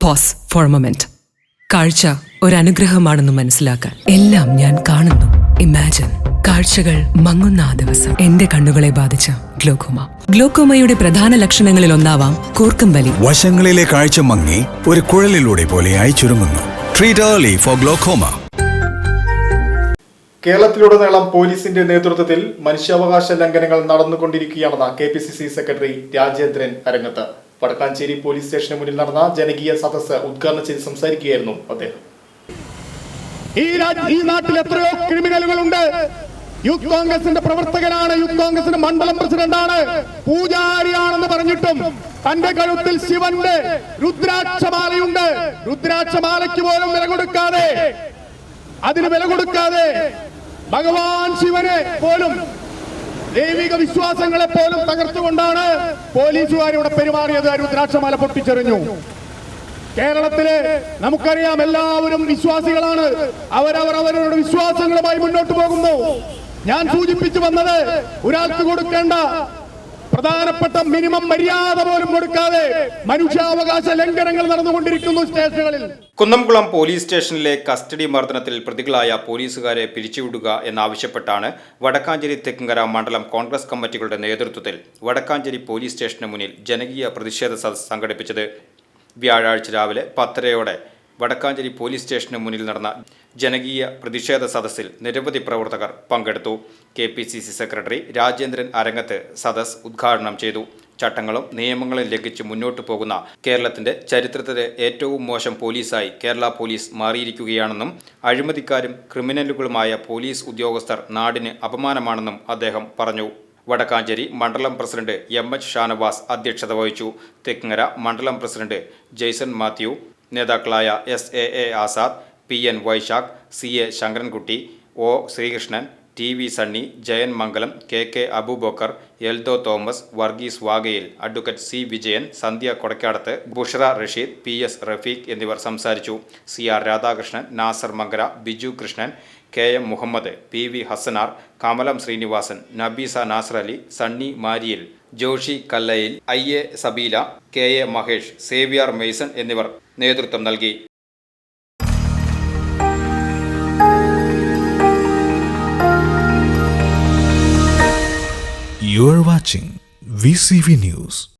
Pose four moment കാഴ്ച അനുഗ്രഹമാണെന്ന് മനസ്സിലാക്കാൻ എല്ലാം ഞാൻ കാണുന്നു. ഇമാജിൻ കാഴ്ചകൾ മങ്ങുന്ന ആ ദിവസം. എന്റെ കണ്ണുകളെ ബാധിച്ച ഗ്ലോക്കോമ. ഗ്ലോക്കോമയുടെ പ്രധാന ലക്ഷണങ്ങളിൽ ഒന്നാവാം കൂർക്കം വലി വശങ്ങളിലെ കാഴ്ച മങ്ങി ഒരു കുഴലിലൂടെ പോലെയായി ചുരുങ്ങുന്നു. ട്രീറ്റ് ഏർലി ഫോർ ഗ്ലോക്കോമ കേരളത്തിലുടനീളം പോലീസിന്റെ നേതൃത്വത്തിൽ മനുഷ്യാവകാശ ലംഘനങ്ങൾ നടന്നുകൊണ്ടിരിക്കുകയാണെന്ന് K P C C secretary Rajendran Arangath. Vadakkanchery police സ്റ്റേഷന് മുന്നിൽ നടന്ന ജനകീയ സദസ്സ് ഉദ്ഘാടനം ചെയ്ത് സംസാരിക്കുകയായിരുന്നു അദ്ദേഹം. ഈ നാട്ടിൽ എത്രയോ ക്രിമിനലുകളുണ്ട്. യൂത്ത് കോൺഗ്രസിന്റെ പ്രവർത്തകനാണ് യൂത്ത് കോൺഗ്രസിന്റെ മണ്ഡലം പ്രസിഡന്റാണ് പൂജാരിയാണെന്ന് പറഞ്ഞിട്ടും തന്റെ കഴുത്തിൽ ശിവന്റെ രുദ്രാക്ഷമാലയുണ്ട്. രുദ്രാക്ഷമാലയ്ക്ക് പോലും വില കൊടുക്കാതെ അതിന് വില കൊടുക്കാതെ ഭഗവാൻ ശിവനെ പോലും ദൈവിക വിശ്വാസങ്ങളെ പോലും തകർത്തുകൊണ്ടാണ് പോലീസുകാരിവിടെ പെരുമാറിയത് രുദ്രാക്ഷമാല പൊട്ടിച്ചെറിഞ്ഞു. കേരളത്തിലെ നമുക്കറിയാം എല്ലാവരും വിശ്വാസികളാണ്. അവരവർ അവരവരുടെ വിശ്വാസങ്ങളുമായി മുന്നോട്ട് പോകുന്നു. ഞാൻ സൂചിപ്പിച്ചു വന്നത് ഒരാൾക്ക് കൊടുക്കേണ്ട പ്രധാനപ്പെട്ട മിനിമം മര്യാദ പോലും കൊടുക്കാതെ മനുഷ്യാവകാശ ലംഘനങ്ങൾ നടന്നുകൊണ്ടിരിക്കുന്നു സ്റ്റേഷനുകളിൽ. കുന്നംകുളം പോലീസ് സ്റ്റേഷനിലെ കസ്റ്റഡി മർദ്ദനത്തിൽ പ്രതികളായ പോലീസുകാരെ പിരിച്ചുവിടുക എന്നാവശ്യപ്പെട്ടാണ് വടക്കാഞ്ചേരി തെക്കുംകര മണ്ഡലം കോൺഗ്രസ് കമ്മിറ്റികളുടെ നേതൃത്വത്തിൽ വടക്കാഞ്ചേരി പോലീസ് സ്റ്റേഷന് മുന്നിൽ ജനകീയ പ്രതിഷേധ സദസ് സംഘടിപ്പിച്ചത്. വ്യാഴാഴ്ച രാവിലെ പത്തരയോടെ വടക്കാഞ്ചേരി പോലീസ് സ്റ്റേഷന് മുന്നിൽ നടന്ന ജനകീയ പ്രതിഷേധ സദസ്സിൽ നിരവധി പ്രവർത്തകർ പങ്കെടുത്തു. K P C C secretary Rajendran Arangath സദസ് ഉദ്ഘാടനം ചെയ്തു. ചട്ടങ്ങളും നിയമങ്ങളും ലംഘിച്ച് മുന്നോട്ടു പോകുന്ന കേരളത്തിന്റെ ചരിത്രത്തിലെ ഏറ്റവും മോശം പോലീസായി കേരള പോലീസ് മാറിയിരിക്കുകയാണെന്നും അഴിമതിക്കാരും ക്രിമിനലുകളുമായ പോലീസ് ഉദ്യോഗസ്ഥർ നാടിന് അപമാനമാണെന്നും അദ്ദേഹം പറഞ്ഞു. വടക്കാഞ്ചേരി മണ്ഡലം പ്രസിഡന്റ് എം എച്ച് ഷാനവാസ് അധ്യക്ഷത വഹിച്ചു. തെക്കിങ്ങര മണ്ഡലം പ്രസിഡന്റ് ജെയ്സൺ മാത്യു നേതാക്കളായ S A A Azad P N Vaishakh C A Sankarankutty O Sreekrishnan T V Sunny Jayan Mangalam K K Aboobacker Eldho Thomas Varghese Vagayil advocate C Vijayan Sandhya Kodakkadath Bushara Rasheed P S Rafeeq എന്നിവർ സംസാരിച്ചു. C R Radhakrishnan Nasar Mankara Biju Krishnan K M Muhammad P V Hasanar Kamalam Srinivasan Nabeesa Nasar Ali Sunny Mariyil Joshy Kallayil I A Sabeela K A Mahesh Xavier Mayson എന്നിവർ നേതൃത്വം നൽകി You are watching VCV News.